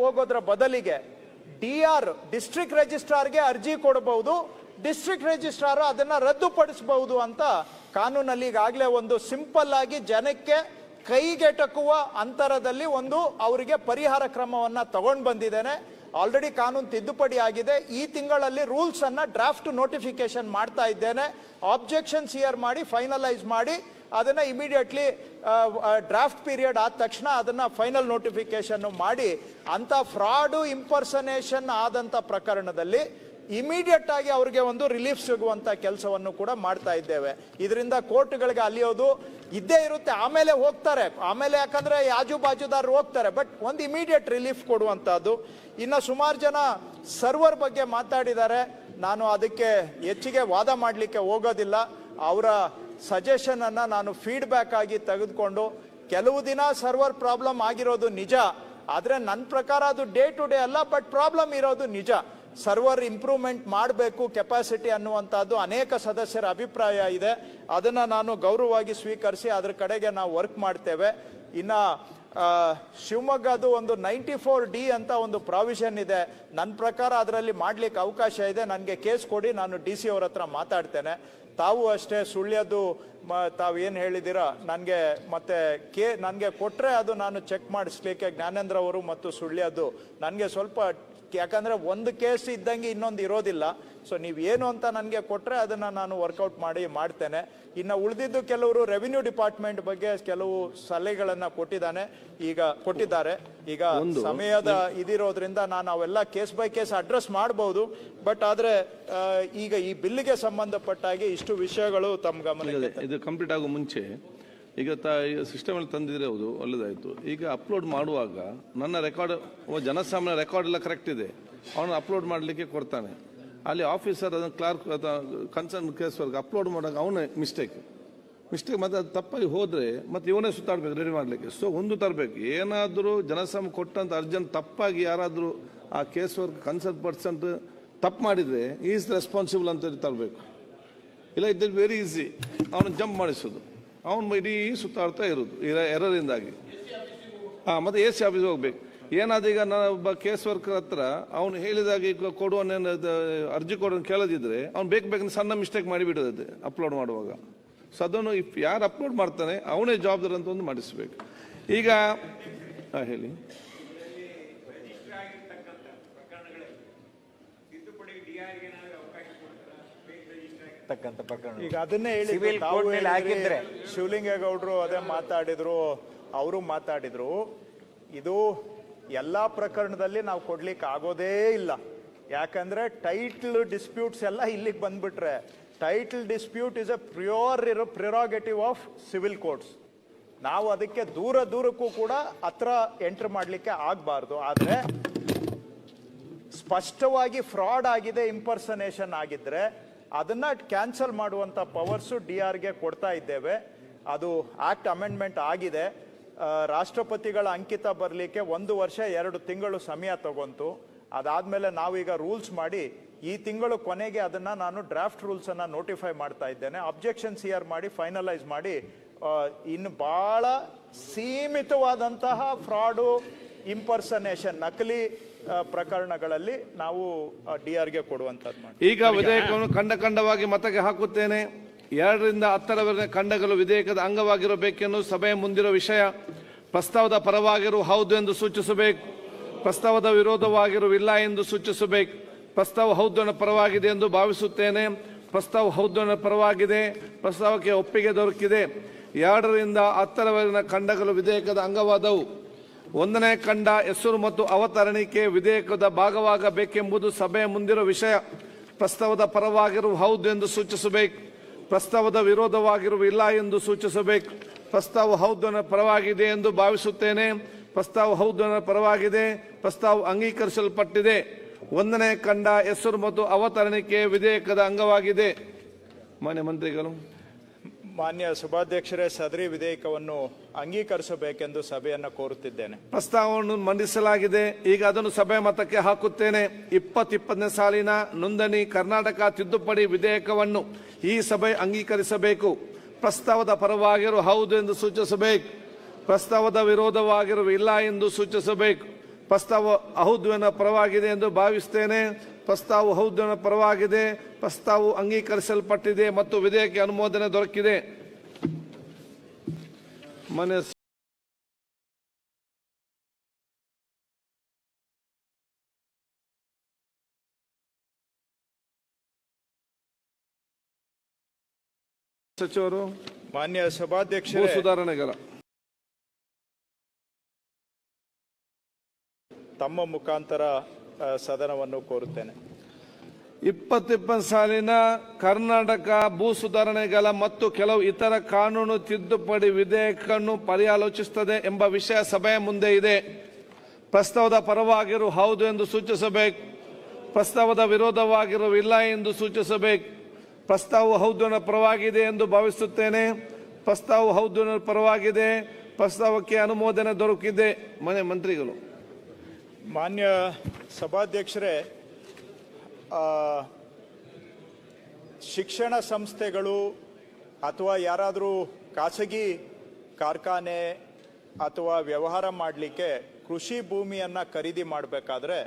ಹೋಗೋದ್ರ ಬದಲಿಗೆ D R district ರಿಜಿಸ್ಟ್ರಾರ್ಗೆ ಅರ್ಜಿ ಕೊಡಬಹುದು ಡಿಸ್ಟ್ರಿಕ್ಟ್ ರಿಜಿಸ್ಟ್ರಾರ್ ಅದನ್ನ ರದ್ದುಪಡಿಸಬಹುದು ಅಂತ ಕಾನೂನಲ್ಲಿ ಈಗಾಗಲೇ ಒಂದು ಸಿಂಪಲ್ ಆಗಿ ಜನಕ್ಕೆ ಕೈಗೆಟಕುವ ಅಂತರದಲ್ಲಿ ಒಂದು ಅವರಿಗೆ ಪರಿಹಾರ ಕ್ರಮವನ್ನ ತಗೊಂಡು ಬಂದಿದ್ದೇನೆ. ಆಲ್ರೆಡಿ ಕಾನೂನು ತಿದ್ದುಪಡಿ ಆಗಿದೆ. ಈ ತಿಂಗಳಲ್ಲಿ ರೂಲ್ಸ್ ಅನ್ನ ಡ್ರಾಫ್ಟ್ ನೋಟಿಫಿಕೇಶನ್ ಮಾಡ್ತಾ ಇದ್ದೇನೆ. ಆಬ್ಜೆಕ್ಷನ್ಸ್ ಸಿಯರ್ ಮಾಡಿ, ಫೈನಲೈಸ್ ಮಾಡಿ. ಅದನ್ನ ಇಮಿಡಿಯೇಟ್ಲಿ ಡ್ರಾಫ್ಟ್ ಪೀರಿಯಡ್ ಆದ ತಕ್ಷಣ ಅದನ್ನ ಫೈನಲ್ ನೋಟಿಫಿಕೇಶನ್ ಮಾಡಿ. ಅಂತ ಫ್ರಾಡು ಇಂಪರ್ಸನೇಷನ್ ಆದಂತ ಪ್ರಕರಣದಲ್ಲಿ ಇಮಿಡಿಯೇಟ್ ಆಗಿ ಅವ್ರಿಗೆ ಒಂದು ರಿಲೀಫ್ ಸಿಗುವಂತ ಕೆಲಸವನ್ನು ಕೂಡ ಮಾಡ್ತಾ ಇದ್ದೇವೆ. ಇದರಿಂದ ಕೋರ್ಟ್ಗಳಿಗೆ ಅಲಿಯೋದು ಇದ್ದೇ ಇರುತ್ತೆ, ಆಮೇಲೆ ಹೋಗ್ತಾರೆ. ಆಮೇಲೆ ಯಾಕಂದ್ರೆ ಆಜು ಬಾಜುದಾರರು ಹೋಗ್ತಾರೆ ಬಟ್ ಒಂದು ಇಮಿಡಿಯೇಟ್ ರಿಲೀಫ್ ಕೊಡುವಂತಹದ್ದು. ಇನ್ನು ಸುಮಾರು ಜನ ಸರ್ವರ್ ಬಗ್ಗೆ ಮಾತಾಡಿದ್ದಾರೆ. ನಾನು ಅದಕ್ಕೆ ಹೆಚ್ಚಿಗೆ ವಾದ ಮಾಡಲಿಕ್ಕೆ ಹೋಗೋದಿಲ್ಲ. ಅವರ ಸಜೆಷನ್ ಅನ್ನ ನಾನು ಫೀಡ್ಬ್ಯಾಕ್ ಆಗಿ ತೆಗೆದುಕೊಂಡು, ಕೆಲವು ದಿನ ಸರ್ವರ್ ಪ್ರಾಬ್ಲಮ್ ಆಗಿರೋದು ನಿಜ. ಆದರೆ ನನ್ನ ಪ್ರಕಾರ ಅದು ಡೇ ಟು ಡೇ ಅಲ್ಲ ಬಟ್ ಪ್ರಾಬ್ಲಮ್ ಇರೋದು ನಿಜ. ಸರ್ವರ್ ಇಂಪ್ರೂವ್ಮೆಂಟ್ ಮಾಡಬೇಕು ಕೆಪಾಸಿಟಿ ಅನ್ನುವಂಥದ್ದು ಅನೇಕ ಸದಸ್ಯರ ಅಭಿಪ್ರಾಯ ಇದೆ. ಅದನ್ನು ನಾನು ಗೌರವವಾಗಿ ಸ್ವೀಕರಿಸಿ ಅದ್ರ ಕಡೆಗೆ ನಾವು ವರ್ಕ್ ಮಾಡ್ತೇವೆ. ಇನ್ನು ಶಿವಮೊಗ್ಗದು ಒಂದು ನೈಂಟಿ ಫೋರ್ ಡಿ ಅಂತ ಒಂದು ಪ್ರಾವಿಷನ್ ಇದೆ. ನನ್ನ ಪ್ರಕಾರ ಅದರಲ್ಲಿ ಮಾಡ್ಲಿಕ್ಕೆ ಅವಕಾಶ ಇದೆ. ನನಗೆ ಕೇಸ್ ಕೊಡಿ, ನಾನು ಡಿ ಸಿ ಅವ್ರ ಹತ್ರ ಮಾತಾಡ್ತೇನೆ. ತಾವು ಅಷ್ಟೇ ಸುಳ್ಯದು, ಮ, ತಾವು ಏನು ಹೇಳಿದ್ದೀರಾ? ನನಗೆ ಮತ್ತೆ ಕೇ, ನನಗೆ ಕೊಟ್ಟರೆ ಅದು ನಾನು ಚೆಕ್ ಮಾಡಿಸ್ಲಿಕ್ಕೆ ಜ್ಞಾನೇಂದ್ರ ಅವರು ಮತ್ತು ಸುಳ್ಯದು. ನನಗೆ ಸ್ವಲ್ಪ ಯಾಕಂದ್ರೆ ಒಂದು ಕೇಸ್ ಇದ್ದಂಗೆ ಇನ್ನೊಂದು ಇರೋದಿಲ್ಲ. ಸೊ ನೀವು ಏನು ಅಂತ ನನಗೆ ಕೊಟ್ಟರೆ ಅದನ್ನು ನಾನು ವರ್ಕೌಟ್ ಮಾಡಿ ಮಾಡ್ತೇನೆ. ಇನ್ನು ಉಳಿದಿದ್ದು ಕೆಲವರು ರೆವಿನ್ಯೂ ಡಿಪಾರ್ಟ್ಮೆಂಟ್ ಬಗ್ಗೆ ಕೆಲವು ಸಲಹೆಗಳನ್ನು ಕೊಟ್ಟಿದ್ದಾನೆ. ಈಗ ಕೊಟ್ಟಿದ್ದಾರೆ. ಈಗ ಸಮಯದ ಇದಿರೋದ್ರಿಂದ ನಾನು ಅವೆಲ್ಲ ಕೇಸ್ ಬೈ ಕೇಸ್ ಅಡ್ರೆಸ್ ಮಾಡಬಹುದು ಬಟ್ ಆದರೆ ಈಗ ಈ ಬಿಲ್ಗೆ ಸಂಬಂಧಪಟ್ಟಾಗಿ ಇಷ್ಟು ವಿಷಯಗಳು ತಮ್ಮ ಗಮನ ಇದು ಕಂಪ್ಲೀಟ್ ಆಗೋ ಮುಂಚೆ ಈಗ ತ ಸಿಸ್ಟಮ್ ಅಲ್ಲಿ ತಂದಿದ್ರೆ ಹೌದು, ಒಳ್ಳೇದಾಯ್ತು. ಈಗ ಅಪ್ಲೋಡ್ ಮಾಡುವಾಗ ನನ್ನ ರೆಕಾರ್ಡ್ ಜನಸಾಮಾನ್ಯ ರೆಕಾರ್ಡ್ ಎಲ್ಲ ಕರೆಕ್ಟ್ ಇದೆ. ಅವನು ಅಪ್ಲೋಡ್ ಮಾಡಲಿಕ್ಕೆ ಕೊಡ್ತಾನೆ. ಅಲ್ಲಿ ಆಫೀಸರ್ ಅದನ್ನು ಕ್ಲಾರ್ಕ್ ಕನ್ಸರ್ನ್ ಕೇಸ್ ವರ್ಗ ಅಪ್ಲೋಡ್ ಮಾಡುವಾಗ ಅವನೇ ಮಿಸ್ಟೇಕ್ ಮಿಸ್ಟೇಕ್ ಮತ್ತೆ ಅದು ತಪ್ಪಾಗಿ ಹೋದ್ರೆ ಮತ್ತೆ ಇವನೇ ಸುತ್ತಾಡ್ಬೇಕು ರೆಡಿ ಮಾಡಲಿಕ್ಕೆ. ಸೊ ಒಂದು ತರಬೇಕು, ಏನಾದರೂ ಜನಸಾಮ ಕೊಟ್ಟಂತ ಅರ್ಜೆಂಟ್ ತಪ್ಪಾಗಿ ಯಾರಾದರೂ ಆ ಕೇಸ್ ವರ್ಕ್ ಕನ್ಸರ್ನ್ ಪರ್ಸೆಂಟ್ ತಪ್ಪು ಮಾಡಿದ್ರೆ ಈಸ್ ರೆಸ್ಪಾನ್ಸಿಬಲ್ ಅಂತ ತರಬೇಕು. ಇಲ್ಲ ಇದ್ದಲ್ಲಿ ವೆರಿ ಈಸಿ ಅವನು ಜಂಪ್ ಮಾಡಿಸೋದು. ಅವನು ಇಡೀ ಸುತ್ತಾಡ್ತಾ ಇರೋದು ಎರರಿಂದಾಗಿ. ಹಾಂ, ಮತ್ತು ಎ ಸಿ ಆಫೀಸ್ ಹೋಗ್ಬೇಕು. ಏನಾದೀಗ ನಾನು ಒಬ್ಬ ಕೇಸ್ ವರ್ಕರ್ ಹತ್ರ ಅವನು ಹೇಳಿದಾಗ ಈಗ ಕೊಡುವನ್ನೇನು ಅರ್ಜಿ ಕೊಡೋನು ಕೇಳದಿದ್ರೆ ಅವ್ನು ಬೇಕು ಬೇಕಂದ್ರೆ ಸಣ್ಣ ಮಿಸ್ಟೇಕ್ ಮಾಡಿಬಿಡೋದೈತೆ ಅಪ್ಲೋಡ್ ಮಾಡುವಾಗ. ಸೊ ಅದನ್ನು ಇಫ್ ಯಾರು ಅಪ್ಲೋಡ್ ಮಾಡ್ತಾನೆ ಅವನೇ ಜವಾಬ್ದಾರಿ ಅಂತ ಒಂದು ಮಾಡಿಸ್ಬೇಕು. ಈಗ, ಹಾಂ, ಹೇಳಿ. ತಕ್ಕಂತ ಪ್ರಕರಣ. ಈಗ ಅದನ್ನೇ ಹೇಳಿ ಸಿವಿಲ್ ತಾವು ಹೇಳಿದ್ರಿ, ಹಾಕಿದ್ರೆ. ಶಿವಲಿಂಗೇಗೌಡರು ಅದೇ ಮಾತಾಡಿದ್ರು ಅವರು ಮಾತಾಡಿದ್ರು. ಇದು ಎಲ್ಲ ಪ್ರಕರಣದಲ್ಲಿ ನಾವು ಕೊಡ್ಲಿಕ್ಕೆ ಆಗೋದೇ ಇಲ್ಲ. ಯಾಕಂದ್ರೆ ಟೈಟ್ಲ್ ಡಿಸ್ಪ್ಯೂಟ್ಸ್ ಎಲ್ಲ ಇಲ್ಲಿಗೆ ಬಂದ್ಬಿಟ್ರೆ title dispute is a prior ಇರೋ ಪ್ರಿರಾಗೇಟಿವ್ ಆಫ್ ಸಿವಿಲ್ ಕೋರ್ಟ್ಸ್ ನಾವು ಅದಕ್ಕೆ ದೂರ ದೂರಕ್ಕೂ ಕೂಡ ಹತ್ರ ಎಂಟರ್ ಮಾಡಲಿಕ್ಕೆ ಆಗಬಾರ್ದು. ಆದರೆ ಸ್ಪಷ್ಟವಾಗಿ ಫ್ರಾಡ್ ಆಗಿದೆ ಇಂಪರ್ಸನೇಷನ್ ಆಗಿದ್ರೆ ಅದನ್ನ ಕ್ಯಾನ್ಸಲ್ ಮಾಡುವಂತ ಪವರ್ಸು ಡಿ ಆರ್ಗೆ ಕೊಡ್ತಾ ಇದ್ದೇವೆ. ಅದು ಆಕ್ಟ್ ಅಮೆಂಡ್ಮೆಂಟ್ ಆಗಿದೆ. ರಾಷ್ಟ್ರಪತಿಗಳ ಅಂಕಿತ ಬರಲಿಕ್ಕೆ ಒಂದು ವರ್ಷ ಎರಡು ತಿಂಗಳು ಸಮಯ ತಗೊಂತು. ಅದಾದ್ಮೇಲೆ ನಾವೀಗ ರೂಲ್ಸ್ ಮಾಡಿ ಈ ತಿಂಗಳು ಕೊನೆಗೆ ಅದನ್ನ ನಾನು ಡ್ರಾಫ್ಟ್ ರೂಲ್ಸ್ ಅನ್ನ ನೋಟಿಫೈ ಮಾಡ್ತಾ ಇದ್ದೇನೆ. ಅಬ್ಜೆಕ್ಷನ್ ಸಿಯರ್ ಮಾಡಿ ಫೈನಲೈಸ್ ಮಾಡಿ ಇನ್ನು ಬಹಳ ಸೀಮಿತವಾದಂತಹ ಫ್ರಾಡು ಇಂಪರ್ಸನೇಷನ್, ನಕಲಿ ಪ್ರಕರಣಗಳಲ್ಲಿ ನಾವು ಡಿ ಆರ್ಗೆ ಕೊಡುವಂತದ್ದು ಈಗ ವಿಧೇಯಕವನ್ನು ಖಂಡ ಖಂಡವಾಗಿ ಮತಕ್ಕೆ ಹಾಕುತ್ತೇನೆ. ಎರಡರಿಂದ ಹತ್ತರವರೆಗೆ ಖಂಡಗಳು ವಿಧೇಯಕದ ಅಂಗವಾಗಿರಬೇಕೆನ್ನು ಸಭೆಯ ಮುಂದಿರುವ ವಿಷಯ, ಪ್ರಸ್ತಾವದ ಪರವಾಗಿರುವ ಹೌದು ಎಂದು ಸೂಚಿಸಬೇಕು, ಪ್ರಸ್ತಾವದ ವಿರೋಧವಾಗಿರುವಿಲ್ಲ ಎಂದು ಸೂಚಿಸಬೇಕು, ಪ್ರಸ್ತಾವ ಹೌದು ಪರವಾಗಿದೆ ಎಂದು ಭಾವಿಸುತ್ತೇನೆ, ಪ್ರಸ್ತಾವ ಹೌದು ಪರವಾಗಿದೆ, ಪ್ರಸ್ತಾವಕ್ಕೆ ಒಪ್ಪಿಗೆ ದೊರಕಿದೆ. ಎರಡರಿಂದ ಹತ್ತರವರೆಗಿನ ಖಂಡಗಳು ವಿಧೇಯಕದ ಅಂಗವಾದವು. ಒಂದನೇ ಖಂಡ ಹೆಸರು ಮತ್ತು ಅವತರಣಿಕೆ ವಿಧೇಯಕದ ಭಾಗವಾಗಬೇಕೆಂಬುದು ಸಭೆಯ ಮುಂದಿರುವ ವಿಷಯ. ಪ್ರಸ್ತಾವದ ಪರವಾಗಿರುವ ಹೌದು ಎಂದು ಸೂಚಿಸಬೇಕು. ಪ್ರಸ್ತಾವದ ವಿರೋಧವಾಗಿರುವ ಇಲ್ಲ ಎಂದು ಸೂಚಿಸಬೇಕು. ಪ್ರಸ್ತಾವ ಹೌದನ ಪರವಾಗಿದೆ ಎಂದು ಭಾವಿಸುತ್ತೇನೆ. ಪ್ರಸ್ತಾವ ಹೌದನ ಪರವಾಗಿದೆ. ಪ್ರಸ್ತಾವ ಅಂಗೀಕರಿಸಲ್ಪಟ್ಟಿದೆ. ಒಂದನೇ ಖಂಡ ಹೆಸರು ಮತ್ತು ಅವತರಣಿಕೆ ವಿಧೇಯಕದ ಅಂಗವಾಗಿದೆ. ಮಾನ್ಯ ಮಂತ್ರಿಗಳು ಮಾನ್ಯ ಸಭಾಧ್ಯಕ್ಷರೇ, ಸದರಿ ವಿಧೇಯಕವನ್ನು ಅಂಗೀಕರಿಸಬೇಕೆಂದು ಸಭೆಯನ್ನು ಕೋರುತ್ತಿದ್ದೇನೆ. ಪ್ರಸ್ತಾವವನ್ನು ಮಂಡಿಸಲಾಗಿದೆ. ಈಗ ಅದನ್ನು ಸಭೆ ಮತಕ್ಕೆ ಹಾಕುತ್ತೇನೆ. ಇಪ್ಪತ್ತಿಪ್ಪತ್ತನೇ ಸಾಲಿನ ನೋಂದಣಿ ಕರ್ನಾಟಕ ತಿದ್ದುಪಡಿ ವಿಧೇಯಕವನ್ನು ಈ ಸಭೆ ಅಂಗೀಕರಿಸಬೇಕು. ಪ್ರಸ್ತಾವದ ಪರವಾಗಿರು ಹೌದು ಎಂದು ಸೂಚಿಸಬೇಕು. ಪ್ರಸ್ತಾವದ ವಿರೋಧವಾಗಿರುವ ಇಲ್ಲ ಎಂದು ಸೂಚಿಸಬೇಕು. ಪ್ರಸ್ತಾವ ಅಹುದ್ವನ ಪರವಾಗಿದೆ ಎಂದು ಭಾವಿಸ್ತೇನೆ. ಪ್ರಸ್ತಾವ ಹೌದನ ಪರವಾಗಿದೆ ಪ್ರಸ್ತಾವ ಅಂಗೀಕರಿಸಲ್ಪಟ್ಟಿದೆ ಮತ್ತು ವಿಧೇಯಕ ಅನುಮೋದನೆ ದೊರಕಿದೆ. ಮನೆ ಸಚಿವರು ಮಾನ್ಯ ಸಭಾಧ್ಯಕ್ಷ ಸುಧಾರಣೆಗಳ ತಮ್ಮ ಮುಖಾಂತರ ಸದನವನ್ನು ಕೋರುತ್ತೇನೆ. ಇಪ್ಪತ್ತಿಪ್ಪತ್ತು ಸಾಲಿನ ಕರ್ನಾಟಕ ಭೂ ಸುಧಾರಣೆಗಳ ಮತ್ತು ಕೆಲವು ಇತರ ಕಾನೂನು ತಿದ್ದುಪಡಿ ವಿಧೇಯಕವನ್ನು ಪರ್ಯಾಲೋಚಿಸುತ್ತದೆ ಎಂಬ ವಿಷಯ ಸಭೆಯ ಮುಂದೆ ಇದೆ. ಪ್ರಸ್ತಾವದ ಪರವಾಗಿರು ಹೌದು ಎಂದು ಸೂಚಿಸಬೇಕು. ಪ್ರಸ್ತಾವದ ವಿರೋಧವಾಗಿರು ಇಲ್ಲ ಎಂದು ಸೂಚಿಸಬೇಕು. ಪ್ರಸ್ತಾವವು ಹೌದು ಪರವಾಗಿದೆ ಎಂದು ಭಾವಿಸುತ್ತೇನೆ. ಪ್ರಸ್ತಾವ ಹೌದು ಪರವಾಗಿದೆ. ಪ್ರಸ್ತಾವಕ್ಕೆ ಅನುಮೋದನೆ ದೊರಕಿದೆ. ಮನೆ ಮಂತ್ರಿಗಳು. ಮಾನ್ಯ ಸಭಾಧ್ಯಕ್ಷರೇ ಶಿಕ್ಷಣ ಸಂಸ್ಥೆಗಳು ಅಥವಾ ಯಾರಾದರೂ ಖಾಸಗಿ ಕಾರ್ಖಾನೆ ಅಥವಾ ವ್ಯವಹಾರ ಮಾಡಲಿಕ್ಕೆ ಕೃಷಿ ಭೂಮಿಯನ್ನು ಖರೀದಿ ಮಾಡಬೇಕಾದ್ರೆ